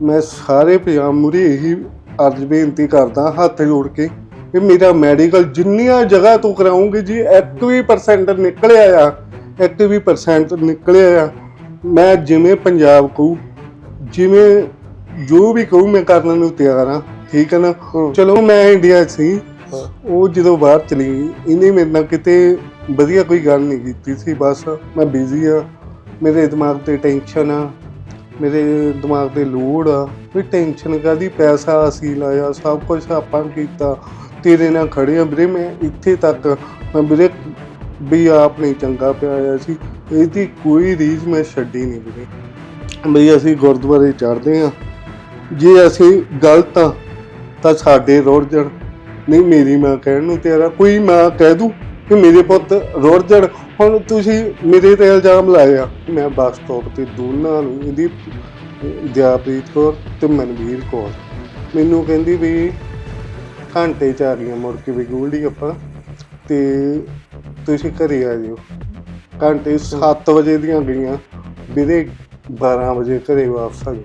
ਮੈਂ ਸਾਰੇ ਪੰਜਾਬ ਮੁਰੀ ਇਹੀ ਅਰਜ਼ ਬੇਨਤੀ ਕਰਦਾ ਹੱਥ ਜੋੜ ਕੇ ਕਿ ਮੇਰਾ ਮੈਡੀਕਲ ਜਿੰਨੀਆਂ ਜਗ੍ਹਾ ਤੋਂ ਕਰਾਉਂਗੇ ਜੀ 1% ਨਿਕਲਿਆ ਆ 1% ਨਿਕਲਿਆ ਆ। ਮੈਂ ਜਿਵੇਂ ਪੰਜਾਬ ਕਹੂ ਜਿਵੇਂ ਜੋ ਵੀ ਕਹੂ ਮੈਂ ਕਰਨ ਨੂੰ ਤਿਆਰ ਆ ਠੀਕ ਹੈ ਨਾ। ਚਲੋ ਮੈਂ ਇੰਡੀਆ ਸੀ ਉਹ ਜਦੋਂ ਬਾਹਰ ਚਲੀ ਗਈ ਇਹਨੇ ਮੇਰੇ ਨਾਲ ਕਿਤੇ ਵਧੀਆ ਕੋਈ ਗੱਲ ਨਹੀਂ ਕੀਤੀ ਸੀ ਬਸ ਮੈਂ ਬਿਜ਼ੀ ਆ ਮੇਰੇ ਦਿਮਾਗ ਤੇ ਟੈਨਸ਼ਨ ਆ ਮੇਰੇ ਦਿਮਾਗ ਤੇ ਲੋਡ ਆ ਵੀ ਟੈਨਸ਼ਨ ਕਾਦੀ ਪੈਸਾ ਅਸੀਂ ਲਾਇਆ, ਸਭ ਕੁਝ ਆਪਾਂ ਕੀਤਾ, ਤੇਰੇ ਨਾਲ ਖੜੇ ਆ ਵੀਰੇ, ਮੈਂ ਇੱਥੇ ਤੱਕ ਮੈਂ ਵੀਰੇ ਵੀ ਆਪ ਨਹੀਂ ਚੰਗਾ ਪਿਆ ਸੀ, ਇਹਦੀ ਕੋਈ ਰੀਜ਼ ਮੈਂ ਛੱਡੀ ਨਹੀਂ ਵੀਰੇ। ਬਈ ਅਸੀਂ ਗੁਰਦੁਆਰੇ ਚੜ੍ਹਦੇ ਆ, ਜੇ ਅਸੀਂ ਗਲਤ ਆ, ਤਾਂ ਸਾਡੇ ਰੁੜ ਜਾਣ। ਨਹੀਂ, ਮੇਰੀ ਮਾਂ ਕਹਿਣ ਨੂੰ ਤੇਰਾ ਕੋਈ ਮਾਂ ਕਹਿ ਦੂ ਕਿ ਮੇਰੇ ਪੁੱਤ ਰੁੜ ਜਾਣ ਹੁਣ ਤੁਸੀਂ ਮੇਰੇ ਤੇ ਇਲਜ਼ਾਮ ਲਾਇਆ ਮੈਂ ਬੱਸ ਸਟਾਪ ਤੇ ਦੋਨਾਂ ਨੂੰ ਇਹਦੀ ਦਿਆਪ੍ਰੀਤ ਕੌਰ ਤੇ ਮਨਵੀਰ ਕੌਰ। ਮੈਨੂੰ ਕਹਿੰਦੀ ਵੀ ਘੰਟੇ ਚ ਆ ਗਈਆਂ ਮੁੜ ਕੇ ਵੀ ਗੋਲਡੀ ਆਪਾਂ, ਤੇ ਤੁਸੀਂ ਘਰੇ ਆ ਜਿਓ। ਘੰਟੇ 7 ਵਜੇ ਦੀਆਂ ਗਈਆਂ, ਵੀਰੇ 12 ਵਜੇ ਘਰੇ ਵਾਪਸ ਆ ਗਏ